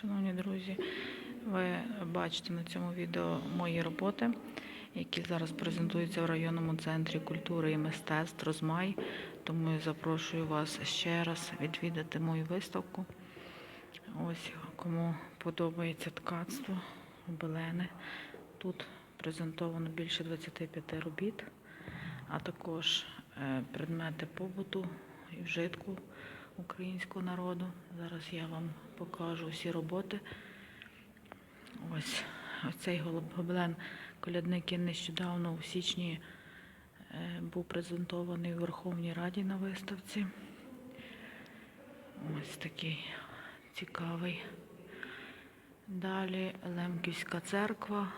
Шановні друзі, ви бачите на цьому відео мої роботи, які зараз презентуються в районному центрі культури і мистецтв Розмай. Тому я запрошую вас ще раз відвідати мою виставку. Ось кому подобається ткацтво, обелени. Тут презентовано більше 25 робіт, а також е, предмети побуту і вжитку українського народу. Зараз я вам покажу всі роботи. Ось цей гобелен колядники нещодавно у січні е, був презентований у Верховній Раді на виставці. Ось такий цікавий. Далі Лемківська церква.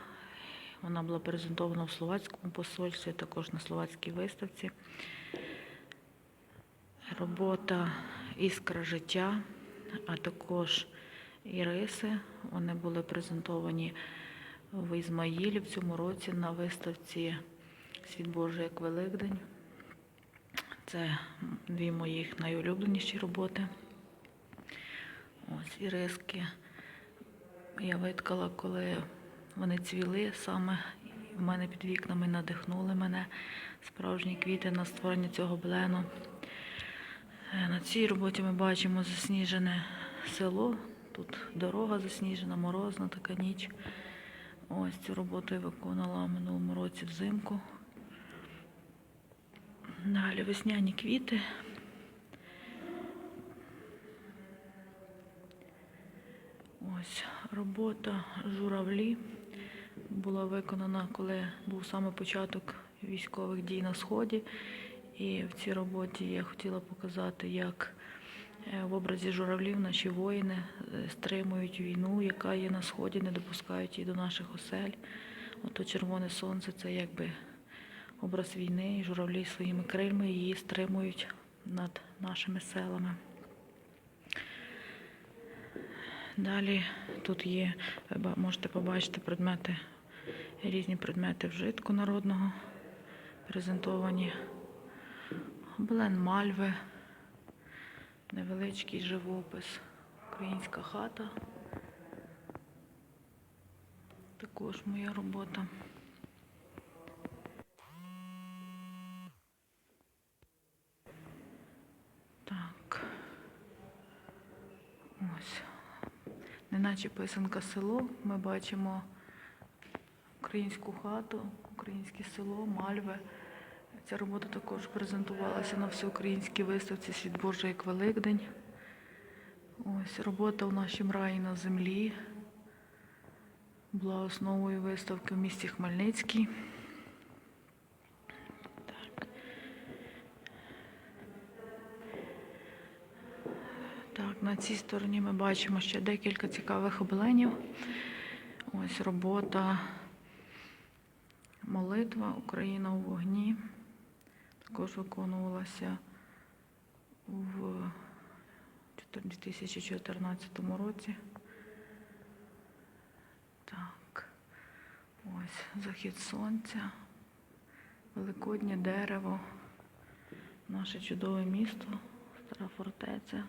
Вона була презентована в словацькому посольстві, також на словацькій виставці. Робота Іскра життя, а також іриси. Вони були презентовані в Ізмаїлі в цьому році на виставці Світ Божий як Великдень. Це дві моїх найулюбленіші роботи. Ось іриски. Я виткала, коли вони цвіли саме в мене під вікнами надихнули мене справжні квіти на створення цього блену. Е, На цій роботі ми бачимо засніжене село. Тут дорога засніжена, морозна така ніч. Ось цю роботу я виконала в минулому році взимку. Далі весняні квіти. Ось робота журавлі була виконана, коли був саме початок військових дій на сході. І в цій роботі я хотіла показати, як е, в образі журавлів наші воїни е, стримують війну, яка є на сході, не допускають її до наших осель. Ото червоне сонце це якби образ війни, і журавлі своїми крильми її стримують над нашими селами. Далі тут є, ви можете побачити предмети, різні предмети вжитку народного, презентовані. Блен мальви, невеличкий живопис, українська хата. Також моя робота. Так. Ось. Неначе писанка село. Ми бачимо українську хату, українське село, мальви. Ця робота також презентувалася на всеукраїнській виставці Світ Божий як Великдень. Ось робота в нашім раї на землі. Була основою виставки в місті Хмельницький. Так. Так, на цій стороні ми бачимо ще декілька цікавих обленів. Ось робота молитва Україна у вогні. Також виконувалася в 2014 році. Так, ось захід сонця, великоднє дерево, наше чудове місто, стара фортеця.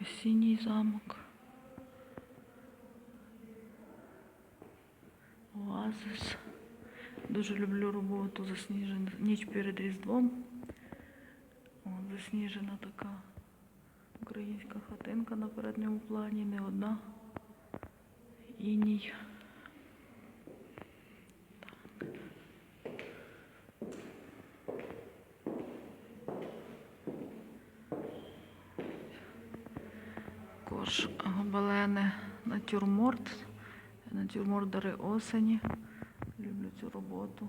Осінній замок. Дуже люблю роботу засніжена. Ніч перед Різдвом. О, засніжена така українська хатинка на передньому плані, не одна. Іній. Також гобелени натюрморт. Натюрморт дари осені. Люблю цю роботу.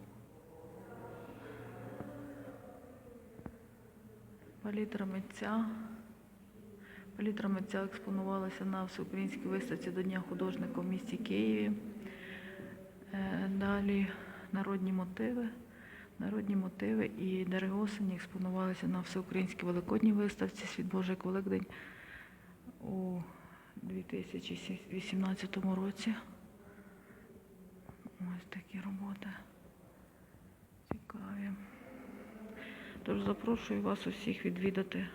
Палітра митця. Палітра митця експонувалася на всеукраїнській виставці до Дня художника в місті Києві. Е, Далі народні мотиви. Народні мотиви і дари осені експонувалися на всеукраїнській великодній виставці Світ Божий Великдень у 2018 році. Ось такі роботи. Цікаві. Тож запрошую вас усіх відвідати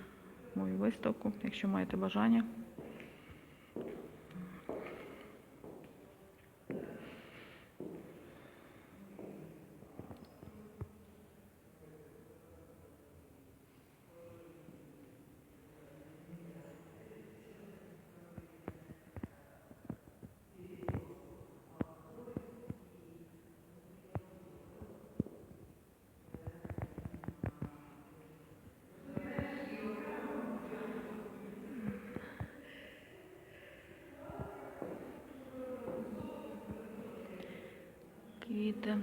мою виставку, якщо маєте бажання. Квіти.